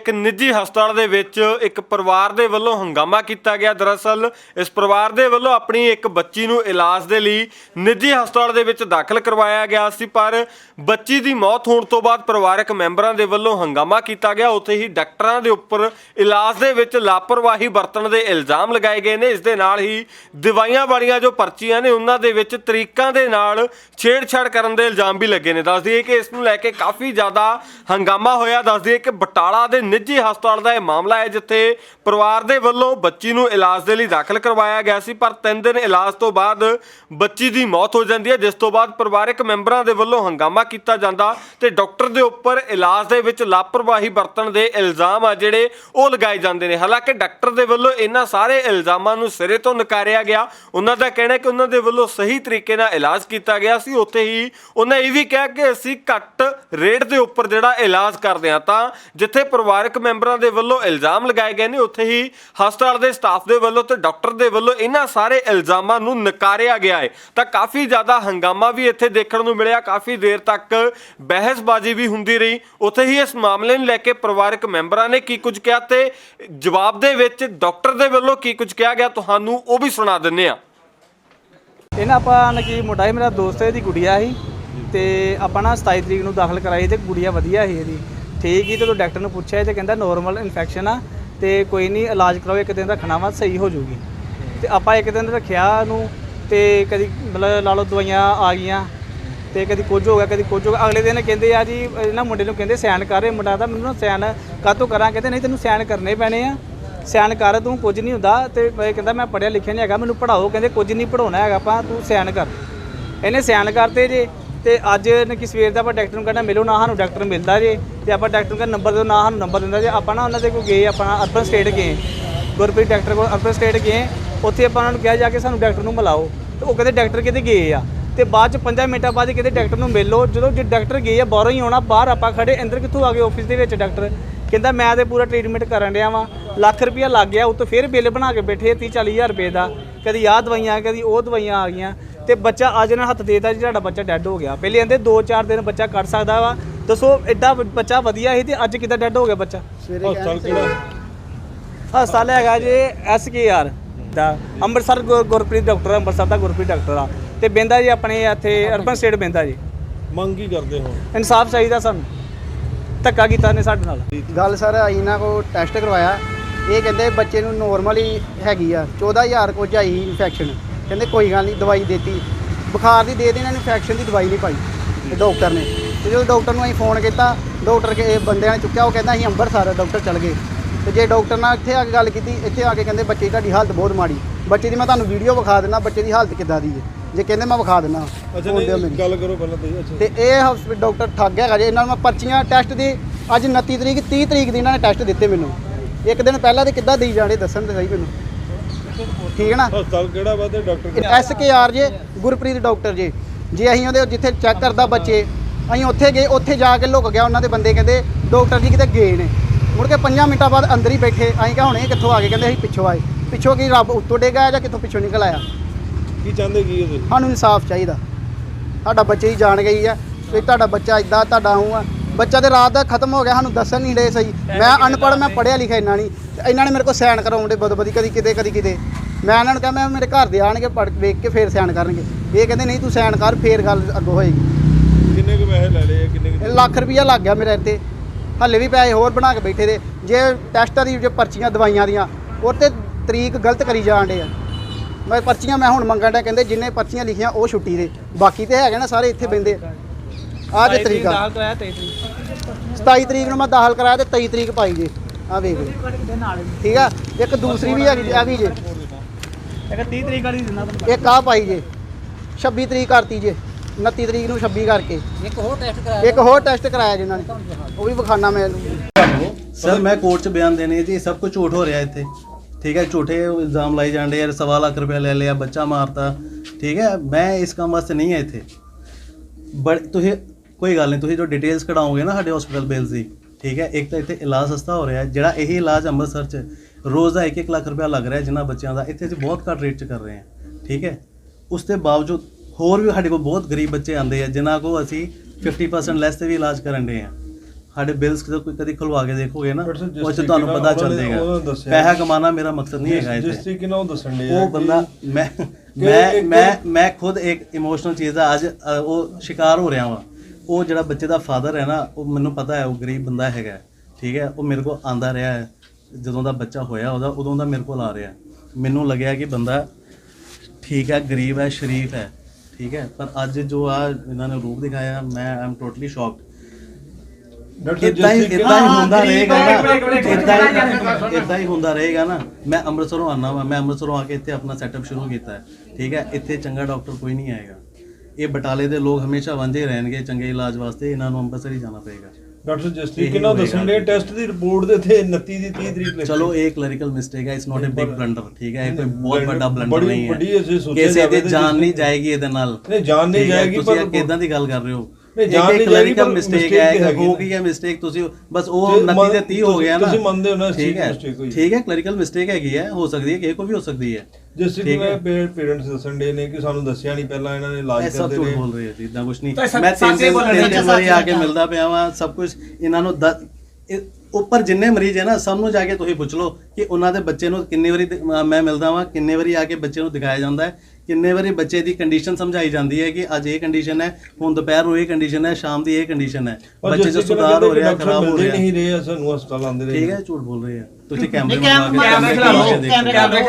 ਇੱਕ ਨਿੱਜੀ ਹਸਪਤਾਲ ਦੇ ਵਿੱਚ ਇੱਕ ਪਰਿਵਾਰ ਦੇ ਵੱਲੋਂ ਹੰਗਾਮਾ ਕੀਤਾ ਗਿਆ। ਦਰਅਸਲ ਇਸ ਪਰਿਵਾਰ ਦੇ ਵੱਲੋਂ ਆਪਣੀ ਇੱਕ ਬੱਚੀ ਨੂੰ ਇਲਾਜ ਦੇ ਲਈ ਨਿੱਜੀ ਹਸਪਤਾਲ ਦੇ ਵਿੱਚ ਦਾਖਲ ਕਰਵਾਇਆ ਗਿਆ ਸੀ, ਪਰ ਬੱਚੀ ਦੀ ਮੌਤ ਹੋਣ ਤੋਂ ਬਾਅਦ ਪਰਿਵਾਰਕ ਮੈਂਬਰਾਂ ਦੇ ਵੱਲੋਂ ਹੰਗਾਮਾ ਕੀਤਾ ਗਿਆ। ਉੱਥੇ ਹੀ ਡਾਕਟਰਾਂ ਦੇ ਉੱਪਰ ਇਲਾਜ ਦੇ ਵਿੱਚ ਲਾਪਰਵਾਹੀ ਵਰਤਣ ਦੇ ਇਲਜ਼ਾਮ ਲਗਾਏ ਗਏ ਨੇ। ਇਸ ਦੇ ਨਾਲ ਹੀ ਦਵਾਈਆਂ ਵਾਲੀਆਂ ਜੋ ਪਰਚੀਆਂ ਨੇ, ਉਹਨਾਂ ਦੇ ਵਿੱਚ ਤਰੀਕਾਂ ਦੇ ਨਾਲ ਛੇੜਛਾੜ ਕਰਨ ਦੇ ਇਲਜ਼ਾਮ ਵੀ ਲੱਗੇ ਨੇ। ਦੱਸ ਦਈਏ ਕਿ ਇਸ ਨੂੰ ਲੈ ਕੇ ਕਾਫੀ ਜ਼ਿਆਦਾ ਹੰਗਾਮਾ ਹੋਇਆ। ਦੱਸ ਦਈਏ ਕਿ ਬਟਾਲਾ ਦੇ ਨਿੱਜੀ ਹਸਪਤਾਲ ਦਾ ਇਹ ਮਾਮਲਾ ਹੈ, ਜਿੱਥੇ ਪਰਿਵਾਰ ਦੇ ਵੱਲੋਂ ਬੱਚੀ ਨੂੰ ਇਲਾਜ ਦੇ ਲਈ ਦਾਖਲ ਕਰਵਾਇਆ ਗਿਆ ਸੀ, ਪਰ 3 ਦਿਨ ਇਲਾਜ ਤੋਂ ਬਾਅਦ ਬੱਚੀ ਦੀ ਮੌਤ ਹੋ ਜਾਂਦੀ ਹੈ, ਜਿਸ ਤੋਂ ਬਾਅਦ ਪਰਿਵਾਰਕ ਮੈਂਬਰਾਂ ਦੇ ਵੱਲੋਂ ਹੰਗਾਮਾ ਕੀਤਾ ਜਾਂਦਾ ਤੇ ਡਾਕਟਰ ਦੇ ਉੱਪਰ ਇਲਾਜ ਦੇ ਵਿੱਚ ਲਾਪਰਵਾਹੀ ਵਰਤਣ ਦੇ ਇਲਜ਼ਾਮ ਆ ਜਿਹੜੇ ਉਹ ਲਗਾਏ ਜਾਂਦੇ ਨੇ। ਹਾਲਾਂਕਿ ਡਾਕਟਰ ਦੇ ਵੱਲੋਂ ਇਹਨਾਂ ਸਾਰੇ ਇਲਜ਼ਾਮਾਂ ਨੂੰ ਸਿਰੇ ਤੋਂ ਨਕਾਰਿਆ ਗਿਆ। ਉਹਨਾਂ ਦਾ ਕਹਿਣਾ ਹੈ ਕਿ ਉਹਨਾਂ ਦੇ ਵੱਲੋਂ ਸਹੀ ਤਰੀਕੇ ਨਾਲ ਇਲਾਜ ਕੀਤਾ ਗਿਆ ਸੀ। ਉੱਥੇ ਹੀ ਉਹਨਾਂ ਇਹ ਵੀ ਕਿਹਾ ਕਿ ਅਸੀਂ ਘੱਟ ਰੇਟ ਦੇ ਉੱਪਰ ਜਿਹੜਾ ਇਲਾਜ ਕਰਦੇ ਹਾਂ, ਤਾਂ ਜਿੱਥੇ ਪਰਿਵਾਰ ਪਰਿਵਾਰਕ ਮੈਂਬਰਾਂ ਦੇ ਵੱਲੋਂ ਇਲਜ਼ਾਮ ਲਗਾਏ ਗਏ ਨੇ। ਉੱਥੇ ਹੀ ਹਸਪਤਾਲ ਦੇ ਸਟਾਫ ਦੇ ਵੱਲੋਂ ਤੇ ਡਾਕਟਰ ਦੇ ਵੱਲੋਂ ਇਹਨਾਂ ਸਾਰੇ ਇਲਜ਼ਾਮਾਂ ਨੂੰ ਨਕਾਰਿਆ ਗਿਆ ਹੈ। ਤਾਂ ਕਾਫੀ ਜ਼ਿਆਦਾ ਹੰਗਾਮਾ ਵੀ ਇੱਥੇ ਦੇਖਣ ਨੂੰ ਮਿਲਿਆ। ਕਾਫੀ ਦੇਰ ਤੱਕ ਬਹਿਸਬਾਜ਼ੀ ਵੀ ਹੁੰਦੀ ਰਹੀ। ਉੱਥੇ ਹੀ ਇਸ ਮਾਮਲੇ ਨੂੰ ਲੈ ਕੇ ਪਰਿਵਾਰਕ ਮੈਂਬਰਾਂ ਨੇ ਕੀ ਕੁਝ ਕਿਹਾ ਤੇ ਜਵਾਬ ਦੇ ਵਿੱਚ ਡਾਕਟਰ ਦੇ ਵੱਲੋਂ ਕੀ ਕੁਝ ਕਿਹਾ ਗਿਆ ਤੁਹਾਨੂੰ ਉਹ ਵੀ ਸੁਣਾ ਦਿੰਨੇ ਆ ਇਹ ਨਾ ਆਪਾਂ ਨਾ ਮੁੰਡਾ ਸੀ ਮੇਰਾ ਦੋਸਤ ਹੈ, ਇਹਦੀ ਗੁੜੀਆ ਸੀ ਤੇ ਆਪਾਂ ਨਾ 27 ਤਰੀਕ ਨੂੰ ਦਾਖਲ ਕਰਾਈ ਤੇ ਗੁੜੀਆ ਵਧੀਆ ਸੀ ਇਹਦੀ। ਠੀਕ ਹੀ ਤੇ ਡਾਕਟਰ ਨੂੰ ਪੁੱਛਿਆ ਤੇ ਕਹਿੰਦਾ ਨੋਰਮਲ ਇਨਫੈਕਸ਼ਨ ਆ ਤੇ ਕੋਈ ਨਹੀਂ ਇਲਾਜ ਕਰਾਓ, ਇੱਕ ਦਿਨ ਰੱਖਣਾ ਵਾ, ਸਹੀ ਹੋ ਜਾਊਗੀ। ਤੇ ਆਪਾਂ ਇੱਕ ਦਿਨ ਰੱਖਿਆ ਉਹਨੂੰ ਤੇ ਕਦੀ ਮਤਲਬ ਲਾ ਲਓ ਦਵਾਈਆਂ ਆ ਗਈਆਂ ਤੇ ਕਦੀ ਕੁਝ ਹੋ ਗਿਆ, ਕਦੀ ਕੁਝ ਹੋ ਗਿਆ। ਅਗਲੇ ਦਿਨ ਕਹਿੰਦੇ ਆ ਜੀ, ਇਹਨਾਂ ਮੁੰਡੇ ਨੂੰ ਕਹਿੰਦੇ ਸਾਈਨ ਕਰ ਇਹ ਮੁੰਡਾ ਤਾਂ ਮੈਨੂੰ ਨਾ ਸਾਈਨ ਕਾਹਤੋਂ ਕਰਾਂ? ਕਹਿੰਦੇ ਨਹੀਂ ਤੈਨੂੰ ਸਾਈਨ ਕਰਨੇ ਪੈਣੇ ਆ। ਸਾਈਨ ਕਰ, ਤੂੰ ਕੁਝ ਨਹੀਂ ਹੁੰਦਾ ਤੇ ਕਹਿੰਦਾ ਮੈਂ ਪੜਿਆ ਲਿਖਿਆ ਨਹੀਂ ਹੈਗਾ, ਮੈਨੂੰ ਪੜਾਓ ਕਹਿੰਦੇ ਕੁਝ ਨਹੀਂ ਪੜਾਉਣਾ ਹੈਗਾ ਆਪਾਂ, ਤੂੰ ਸਾਈਨ ਕਰ। ਇਹਨੇ ਸਾਈਨ ਕਰਤੇ ਜੇ। ਤੇ ਅੱਜ ਨੇ ਕਿ ਸਵੇਰ ਦਾ ਆਪਾਂ ਡਾਕਟਰ ਨੂੰ ਕਹਿੰਦਾ ਮਿਲੋ, ਨਾ ਸਾਨੂੰ ਡਾਕਟਰ ਮਿਲਦਾ ਜੇ। ਤੇ ਆਪਾਂ ਡਾਕਟਰ ਨੂੰ ਕਹਿੰਦਾ ਨੰਬਰ ਦਿਓ, ਨਾ ਸਾਨੂੰ ਨੰਬਰ ਦਿੰਦਾ ਜੇ। ਆਪਾਂ ਨਾ ਉਹਨਾਂ ਦੇ ਕੋਲ ਗਏ ਆਪਣਾ ਅਰਬਨ ਸਟੇਟ ਗਏ। ਗੁਰਪ੍ਰੀਤ ਡਾਕਟਰ ਕੋਲ ਅਰਬਨ ਸਟੇਟ ਗਏ, ਉੱਥੇ ਆਪਾਂ ਉਹਨਾਂ ਨੂੰ ਕਿਹਾ ਜਾ ਕੇ ਸਾਨੂੰ ਡਾਕਟਰ ਨੂੰ ਮਿਲਾਓ। ਤੇ ਉਹ ਕਹਿੰਦੇ ਡਾਕਟਰ ਕਿਤੇ ਗਏ ਆ। ਤੇ ਬਾਅਦ ਚ 5 ਮਿੰਟਾਂ ਬਾਅਦ ਕਹਿੰਦੇ ਡਾਕਟਰ ਨੂੰ ਮਿਲ। ਲਓ ਜਦੋਂ ਜੇ ਡਾਕਟਰ ਗਏ ਆ, ਬਾਹਰੋਂ ਹੀ ਆਉਣਾ, ਬਾਹਰ ਆਪਾਂ ਖੜੇ ਅੰਦਰ ਕਿੱਥੋਂ ਆ ਗਏ ਆਫਿਸ ਦੇ ਵਿੱਚ ਡਾਕਟਰ? ਕਹਿੰਦਾ, ਮੈਂ ਤੇ ਪੂਰਾ ਟ੍ਰੀਟਮੈਂਟ ਕਰਨ ਡਿਆ ਵਾਂ। ਲੱਖ ਰੁਪਇਆ ਲੱਗ ਗਿਆ ਉਤੋਂ ਫਿਰ ਬਿੱਲ ਬਣਾ ਕੇ ਬੈਠੇ 30 40000 ਰੁਪਏ ਦਾ। ਕਦੀ ਆਹ ਦਵਾਈਆਂ ਕਦੀ ਉਹ ਦਵਾਈਆਂ ਆ ਗਈਆਂ। ਤੇ ਬੱਚਾ ਅੱਜ ਨੇ ਹੱਥ ਦੇਤਾ ਜੀ ਤੁਹਾਡਾ ਬੱਚਾ ਡੈੱਡ ਹੋ ਗਿਆ। ਪਹਿਲੇ ਕਹਿੰਦੇ 2-4 ਦਿਨ ਬੱਚਾ ਕੱਢ ਸਕਦਾ ਵਾ। ਦੱਸੋ ਐਡਾ ਬੱਚਾ ਵਧੀਆ ਸੀ ਤੇ ਅੱਜ ਕਿੱਦਾਂ ਡੈੱਡ ਹੋ ਗਿਆ ਬੱਚਾ? ਹਸਪਤਾਲ ਕਿਹੜਾ? ਹਸਪਤਾਲ ਹੈਗਾ ਜੀ ਐਸਕੇਆਰ ਦਾ। ਅੰਮ੍ਰਿਤਸਰ ਗੁਰ- ਗੁਰਪ੍ਰੀਤ ਡਾਕਟਰ ਅੰਮ੍ਰਿਤਸਰ ਦਾ ਗੁਰਪ੍ਰੀਤ ਡਾਕਟਰ ਆ। ਤੇ ਬਹਿੰਦਾ ਜੀ ਆਪਣੇ ਇੱਥੇ ਅਰਬਨ ਸਟੇਟ ਬਹਿੰਦਾ ਜੀ। ਮੰਗ ਕੀ ਕਰਦੇ ਹੋ? ਇਨਸਾਫ ਚਾਹੀਦਾ ਸਾਨੂੰ। ਧੱਕਾ ਕੀਤਾ ਨੇ ਸਾਡੇ ਨਾਲ। ਗੱਲ ਸਰ ਅਸੀਂ ਇਹਨਾਂ ਕੋ ਟੈਸਟ ਕਰਵਾਇਆ। ਇਹ ਕਹਿੰਦੇ ਬੱਚੇ ਨੂੰ ਨੋਰਮਲ ਹੀ ਹੈਗੀ ਆ। 14000 ਕੁਝ ਆਈ ਇਨਫੈਕਸ਼ਨ ਕਹਿੰਦੇ ਕੋਈ ਗੱਲ ਨਹੀਂ ਦਵਾਈ ਦੇਤੀ। ਬੁਖਾਰ ਦੀ ਦੇ ਦੇ ਇਹਨਾਂ ਨੇ ਇਨਫੈਕਸ਼ਨ ਦੀ ਦਵਾਈ ਨਹੀਂ ਪਾਈ ਤੇ ਡਾਕਟਰ ਨੇ। ਤੇ ਜਦੋਂ ਡਾਕਟਰ ਨੂੰ ਅਸੀਂ ਫੋਨ ਕੀਤਾ ਡਾਕਟਰ ਕੇ ਇਹ ਬੰਦਿਆਂ ਨੇ ਚੁੱਕਿਆ ਉਹ ਕਹਿੰਦਾ ਅਸੀਂ ਅੰਮ੍ਰਿਤਸਰ ਡਾਕਟਰ ਚਲ ਗਏ। ਤੇ ਜੇ ਡਾਕਟਰ ਨਾਲ ਇੱਥੇ ਆ ਕੇ ਗੱਲ ਕੀਤੀ ਇੱਥੇ ਆ ਕੇ ਕਹਿੰਦੇ ਬੱਚੇ ਦੀ ਤੁਹਾਡੀ ਹਾਲਤ ਬਹੁਤ ਮਾੜੀ। ਬੱਚੇ ਦੀ ਮੈਂ ਤੁਹਾਨੂੰ ਵੀਡੀਓ ਵਿਖਾ ਦਿੰਦਾ ਬੱਚੇ ਦੀ ਹਾਲਤ ਕਿੱਦਾਂ ਦੀ ਹੈ। ਜੇ ਕਹਿੰਦੇ ਮੈਂ ਵਿਖਾ ਦਿੰਦਾ ਅੱਛਾ ਨਹੀਂ। ਗੱਲ ਕਰੋ ਪਹਿਲਾਂ ਤੁਸੀਂ ਅੱਛਾ। ਤੇ ਇਹ ਹਸਪੀਟਲ ਡਾਕਟਰ ਠੱਗ ਹੈਗਾ ਜੀ ਇਹਨਾਂ ਨੂੰ ਮੈਂ ਪਰਚੀਆਂ ਟੈਸਟ ਦੀ ਅੱਜ 29 ਤਰੀਕ 30 ਤਰੀਕ ਦੀ ਇਹਨਾਂ ਨੇ ਟੈਸਟ ਦਿੱਤੇ ਮੈਨੂੰ। ਇੱਕ ਦਿਨ ਪਹਿਲਾਂ ਤੇ ਕਿੱਦਾਂ ਦੇਈ ਜਾਣੇ ਦੱਸਣ ਤੇ ਸਹੀ ਮੈਨੂੰ। ਠੀਕ ਹੈ ਨਾ? ਹਸਪਤਾਲ ਕਿਹੜਾ ਵਾ ਤੇ ਡਾਕਟਰ ਐਸ ਕੇ ਆਰ ਜੇ ਗੁਰਪ੍ਰੀਤ ਡਾਕਟਰ ਜੇ। ਜੇ ਅਸੀਂ ਉਹਦੇ ਜਿੱਥੇ ਚੈੱਕ ਕਰਦਾ ਬੱਚੇ ਅਸੀਂ ਉੱਥੇ ਗਏ ਉੱਥੇ ਜਾ ਕੇ ਲੁਕ ਗਿਆ ਉਹਨਾਂ ਦੇ ਬੰਦੇ ਕਹਿੰਦੇ ਡਾਕਟਰ ਜੀ ਕਿਤੇ ਗਏ ਨੇ। ਮੁੜ ਕੇ 5 ਮਿੰਟਾਂ ਬਾਅਦ ਅੰਦਰ ਹੀ ਬੈਠੇ ਅਸੀਂ ਕਿਹਾ ਹੁਣੇ ਕਿੱਥੋਂ ਆ ਗਏ ਕਹਿੰਦੇ ਅਸੀਂ ਪਿੱਛੋਂ ਆਏ। ਪਿੱਛੋਂ ਕੀ ਰੱਬ ਉੱਤੋਂ ਡੇਗਾ ਜਾਂ ਕਿੱਥੋਂ ਪਿੱਛੋਂ ਨਿਕਲ ਆਇਆ? ਕੀ ਚਾਹੁੰਦੇ ਕੀ ਤੁਸੀਂ? ਸਾਨੂੰ ਇਨਸਾਫ ਚਾਹੀਦਾ। ਸਾਡਾ ਬੱਚੇ ਹੀ ਜਾਣ ਗਈ ਆ ਵੀ ਤੁਹਾਡਾ ਬੱਚਾ ਇਦਾਂ ਤੁਹਾਡਾ ਹੂੰ ਆ। ਬੱਚਾ ਤੇ ਰਾਤ ਦਾ ਖਤਮ ਹੋ ਗਿਆ ਸਾਨੂੰ ਦੱਸਣ ਨਹੀਂ ਡੇ ਸਹੀ। ਮੈਂ ਅਨਪੜ੍ਹ ਮੈਂ ਪੜ੍ਹਿਆ ਲਿਖਿਆ ਇੰਨਾ ਨਹੀਂ। ਤੇ ਇਹਨਾਂ ਨੇ ਮੇਰੇ ਕੋਲ ਸਾਈਨ ਕਰਾਉਂਦੇ ਬਦ ਬਦੀ ਕਦੀ ਕਿਤੇ ਕਦੀ ਕਿਤੇ। ਮੈਂ ਇਹਨਾਂ ਨੂੰ ਕਿਹਾ ਮੈਂ ਮੇਰੇ ਘਰ ਦੇ ਆਣਗੇ ਪੜ੍ਹ ਵੇਖ ਕੇ ਫੇਰ ਸਾਈਨ ਕਰਨਗੇ। ਇਹ ਕਹਿੰਦੇ ਨਹੀਂ ਤੂੰ ਸਾਈਨ ਕਰ ਫੇਰ ਗੱਲ ਅੱਗੋਂ ਹੋਏਗੀ। ਕਿੰਨੇ ਕੁ ਪੈਸੇ ਲੈ ਲਏ ਆ, ਕਿੰਨੇ ਕੁ ਲੱਖ ਰੁਪਈਆ ਲੱਗ ਗਿਆ ਮੇਰੇ ਇੱਥੇ। ਹੱਲੇ ਵੀ ਪੈਸੇ ਹੋਰ ਬਣਾ ਕੇ ਬੈਠੇ ਦੇ। ਜੇ ਟੈਸਟਾਂ ਦੀ ਜੇ ਪਰਚੀਆਂ ਦਵਾਈਆਂ ਦੀਆਂ ਉਹ ਤੇ ਤਰੀਕ ਗਲਤ ਕਰੀ ਜਾਣ ਡੇ ਆ। ਮੈਂ ਪਰਚੀਆਂ ਮੈਂ ਹੁਣ ਮੰਗਣ ਡਿਆ ਕਹਿੰਦੇ ਜਿੰਨੇ ਪਰਚੀਆਂ ਲਿਖੀਆਂ ਉਹ ਛੁੱਟੀ ਦੇ। ਬਾਕੀ ਤੇ ਹੈਗੇ ਨਾ ਸਾਰੇ ਇੱਥੇ ਬੈੰਦੇ। ਆਹ ਜੇ ਤਰੀਕ ਆ। ਦਾਖਲ ਕਰਾਇਆ 23 ਤਰੀਕ। 27 ਤਰੀਕ ਨੂੰ ਮੈਂ ਦਾਖਲ ਕਰਾਇਆ ਤੇ 23 ਤਰੀਕ ਪਾਈ ਜੇ। ਆ ਵੇਖ ਲਓ। ਠੀਕ ਆ? ਇੱਕ ਦੂਸਰੀ ਵੀ ਹੈਗੀ ਆ ਵੀ ਜੇ। ਇੱਕ 30 ਤਰੀਕ ਵਾਲੀ ਦਿੰਦਾ ਤੁਹਾਨੂੰ। ਇੱਕ ਆ ਪਾਈ ਜੇ। 26 ਤਰੀਕ ਕਰਤੀ ਜੇ। 29 ਤਰੀਕ ਨੂੰ 26 ਕਰਕੇ। ਇੱਕ ਹੋਰ ਟੈਸਟ ਕਰਾਇਆ ਇੱਕ ਹੋਰ ਟੈਸਟ ਕਰਾਇਆ ਜਿਨ੍ਹਾਂ ਨੇ। ਉਹ ਵੀ ਵਿਖਾਣਾ ਮੈਂ ਸਰ ਮੈਂ ਕੋਰਟ 'ਚ ਬਿਆਨ ਦੇਣੇ ਜੀ ਸਭ ਕੁਝ ਝੂਠ ਹੋ ਰਿਹਾ ਇੱਥੇ। ਠੀਕ ਹੈ ਝੂਠੇ ਇਲਜ਼ਾਮ ਲਾਈ ਜਾਂਦੇ ਯਾਰ ਸਵਾ ਲੱਖ ਰੁਪਏ ਲੈ ਲਿਆ ਬੱਚਾ ਮਾਰਤਾ। ਠੀਕ ਹੈ ਮੈਂ ਇਸ ਕੰਮ ਵਾਸਤੇ ਨਹੀਂ ਹੈ ਇੱਥੇ। ਬੜ ਤੁਸੀਂ ਕੋਈ ਗੱਲ ਨਹੀਂ ਤੁਸੀਂ ਜੋ ਡਿਟੇਲਸ ਕਢਾਓਗੇ ਨਾ ਸਾਡੇ ਹਸਪੀਟਲ ਬਿਲਸ ਦੀ ਠੀਕ ਹੈ ਇੱਕ ਤਾਂ ਇੱਥੇ ਇਲਾਜ ਸਸਤਾ ਹੋ ਰਿਹਾ ਹੈ ਜਿਹੜਾ ਇਹੀ ਇਲਾਜ ਅੰਮ੍ਰਿਤਸਰ 'ਚ ਰੋਜ਼ ਦਾ 1-1 ਲੱਖ ਰੁਪਇਆ ਲੱਗ ਰਿਹਾ ਹੈ ਜਿਨ੍ਹਾਂ ਬੱਚਿਆਂ ਦਾ ਇੱਥੇ ਅਸੀਂ ਬਹੁਤ ਘੱਟ ਰੇਟ 'ਚ ਕਰ ਰਹੇ ਹਾਂ ਠੀਕ ਹੈ। ਉਸ ਦੇ ਬਾਵਜੂਦ ਹੋਰ ਵੀ ਸਾਡੇ ਕੋਲ ਬਹੁਤ ਗਰੀਬ ਬੱਚੇ ਆਉਂਦੇ ਆ ਜਿਨ੍ਹਾਂ ਕੋ ਅਸੀਂ 50% ਲੈਸ ਤੇ ਵੀ ਇਲਾਜ ਕਰਨ ਦੇ ਆ ਸਾਡੇ ਬਿਲਸ ਜਦੋਂ ਕੋਈ ਕਦੀ ਖੁਲਵਾ ਕੇ ਦੇਖੋਗੇ ਨਾ ਜਿਸ ਉਹ 'ਚ ਤਰੀਕੇ ਤੁਹਾਨੂੰ ਪਤਾ ਚੱਲ ਜਾਏਗਾ ਪੈਸਾ ਕਮਾਉਣਾ ਮੇਰਾ ਮਕਸਦ ਨਹੀਂ ਹੈਗਾ ਜਿਸ ਇੱਥੇ ਤਰੀਕੇ ਨਾਲ ਉਹ ਦੱਸਣ ਦੇ ਉਹ ਬੰਦਾ ਮੈਂ ਮੈਂ ਮੈਂ ਖੁਦ ਇੱਕ ਇਮੋਸ਼ਨਲ ਚੀਜ਼ ਦਾ ਅੱਜ ਉਹ ਸ਼ਿਕਾਰ ਹੋ ਰਿਹਾ ਵਾਂ। ਉਹ ਜਿਹੜਾ ਬੱਚੇ ਦਾ ਫਾਦਰ ਹੈ ਨਾ ਉਹ ਮੈਨੂੰ ਪਤਾ ਹੈ ਉਹ ਗਰੀਬ ਬੰਦਾ ਹੈਗਾ ਠੀਕ ਹੈ ਉਹ ਮੇਰੇ ਕੋਲ ਆਂਦਾ ਰਿਹਾ ਹੈ ਜਦੋਂ ਦਾ ਬੱਚਾ ਹੋਇਆ ਉਹਦਾ ਉਦੋਂ ਦਾ ਮੇਰੇ ਕੋਲ ਆ ਰਿਹਾ ਮੈਨੂੰ ਲੱਗਿਆ ਕਿ ਬੰਦਾ ਠੀਕ ਹੈ ਗਰੀਬ ਹੈ ਸ਼ਰੀਫ ਹੈ ਠੀਕ ਹੈ ਪਰ ਅੱਜ ਜੋ ਆ ਇਹਨਾਂ ਨੇ ਰੂਪ ਦਿਖਾਇਆ ਮੈਂ ਆਮ ਟੋਟਲੀ ਸ਼ੌਕਡ ਇਦਾਂ ਹੀ ਇਦਾਂ ਹੀ ਹੁੰਦਾ ਰਹੇਗਾ ਨਾ ਇਦਾਂ ਹੀ ਇਦਾਂ ਹੀ ਹੁੰਦਾ ਰਹੇਗਾ ਨਾ ਮੈਂ ਅੰਮ੍ਰਿਤਸਰੋਂ ਆਨਾ ਵਾ ਮੈਂ ਅੰਮ੍ਰਿਤਸਰੋਂ ਆ ਕੇ ਇੱਥੇ ਆਪਣਾ ਸੈਟਅਪ ਸ਼ੁਰੂ ਕੀਤਾ ਹੈ ਠੀਕ ਹੈ ਇੱਥੇ ਚੰਗਾ ਡਾਕਟਰ ਕੋਈ ਨਹੀਂ ਆਏਗਾ। ਇਹ ਬਟਾਲੇ ਦੇ ਲੋਕ ਹਮੇਸ਼ਾ ਵਾਂਝੇ ਰਹਿਣਗੇ ਚੰਗੇ ਇਲਾਜ ਵਾਸਤੇ ਇਹਨਾਂ ਨੂੰ ਅੰਮ੍ਰਿਤਸਰ ਹੀ ਜਾਣਾ ਪਏਗਾ। ਡਾਕਟਰ ਜਿਸ ਤਰੀਕੇ ਨਾਲ ਦੱਸਣ ਦੇ ਟੈਸਟ ਦੀ ਰਿਪੋਰਟ ਦੇ ਤੇ 29 ਦੀ 30 ਤਰੀਕ ਲਿਖੀ। ਚਲੋ ਇਹ ਕਲਰਿਕਲ ਮਿਸਟੇਕ ਹੈ it's not a big blunder ਠੀਕ ਹੈ? ਇਹ ਕੋਈ ਬਹੁਤ ਬੜੀ- ਵੱਡਾ ਬਲੰਡਰ ਬੜੀ- ਨਹੀਂ ਹੈ। ਅਸੀਂ ਸੋਚਿਆ ਕਿਸੇ ਦੀ ਜਾਨ ਨਹੀਂ ਜਾਏਗੀ ਇਹਦੇ ਨਾਲ। ਨਹੀਂ, ਜਾਨ ਨਹੀਂ ਜਾਏਗੀ, ਤੁਸੀਂ ਪਰ- ਇਹ ਕਿਦਾਂ ਦੀ ਗੱਲ ਕਰ ਰਹੇ ਹੋ? ਨਹੀਂ, ਜਾਨ ਨਹੀਂ ਜਾਏਗੀ, ਕਲਰਿਕਲ ਪਰ ਮਿਸਟੇਕ ਹੈ ਹੋ। ਗਈ ਹੈ ਮਿਸਟੇਕ ਤੁਸੀਂ ਬਸ ਉਹ ਜੇ 29 ਤੇ ਮੰਨ- 30 ਹੋ ਗਿਆ ਨਾ। ਤੁਸੀਂ ਮੰਨਦੇ ਹੋ ਨਾ ਠੀਕ ਹੈ। ਠੀਕ ਹੈ ਕਲਰਿਕਲ ਮਿਸਟੇਕ ਹੈਗੀ ਹੈ ਹੋ ਸਕਦੀ ਹੈ ਕਿਸੇ ਕੋ ਵੀ ਹੋ ਸਕਦੀ ਹੈ। ਜਿਸ ਹੈ। ਨਾਲ ਪੇਰੈਂਟਸ ਦੱਸਣ ਦੇ ਨੇ ਕਿ ਸਾਨੂੰ ਦੱਸਿਆ ਨਹੀਂ ਪਹਿਲਾਂ ਇਹਨਾਂ ਨੇ ਇਲਾਜ ਇਹ ਸਭ ਕਰਦੇ ਝੂਠ ਨੇ ਬੋਲ ਰਹੇ ਆ ਜੀ ਇਦਾਂ ਕੁਝ ਨਹੀਂ। ਮੈਂ ਤਿੰਨ ਦਿਨ ਤਿੰਨ ਦਿਨ ਵਾਰੀ ਆ ਕੇ ਮਿਲਦਾ ਪਿਆ ਵਾਂ ਸਭ ਕੁਝ ਇਹਨਾਂ ਨੂੰ ਉੱਪਰ ਜਿੰਨੇ ਮਰੀਜ਼ ਹੈ ਨਾ ਸਭ ਨੂੰ ਜਾ ਕੇ ਤੁਸੀਂ ਪੁੱਛ ਲਓ ਕਿ ਉਹਨਾਂ ਦੇ ਬੱਚੇ ਨੂੰ ਕਿੰਨੀ ਵਾਰੀ ਮ- ਮੈਂ ਮਿਲਦਾ ਵਾਂ ਕਿੰਨੇ ਵਾਰੀ ਆ ਕੇ ਬੱਚੇ ਨੂੰ ਦਿਖਾਇਆ ਜਾਂਦਾ ਹੈ ਕਿੰਨੇ ਵਾਰੀ ਬੱਚੇ ਦੀ ਕੰਡੀਸ਼ਨ ਸਮਝਾਈ ਜਾਂਦੀ ਹੈ ਕਿ ਅੱਜ ਇਹ ਕੰਡੀਸ਼ਨ ਹੈ ਹੁਣ ਦੁਪਹਿਰ ਨੂੰ ਇਹ ਕੰਡੀਸ਼ਨ ਹੈ ਸ਼ਾਮ ਦੀ ਇਹ ਕੰਡੀਸ਼ਨ ਹੈ। ਬੱਚੇ ਨਾਲ ਸੁਧਾਰ ਹੋ ਰਿਹਾ ਖਰਾਬ ਹੋ ਰਿਹਾ। ਨਹੀਂ ਰਹੇ ਸਾਨੂੰ ਹਸਪਤਾਲ ਆਉਂਦੇ ਰਹੇ ਠੀਕ ਹੈ ਝੂਠ ਬੋਲ ਰਹੇ ਆ। ਤੁਸੀਂ ਕੈਮਰੇ ਕੈਮਰੇ ਮੰਗਾ ਕੇ ਖਿਲਾ ਲਓ,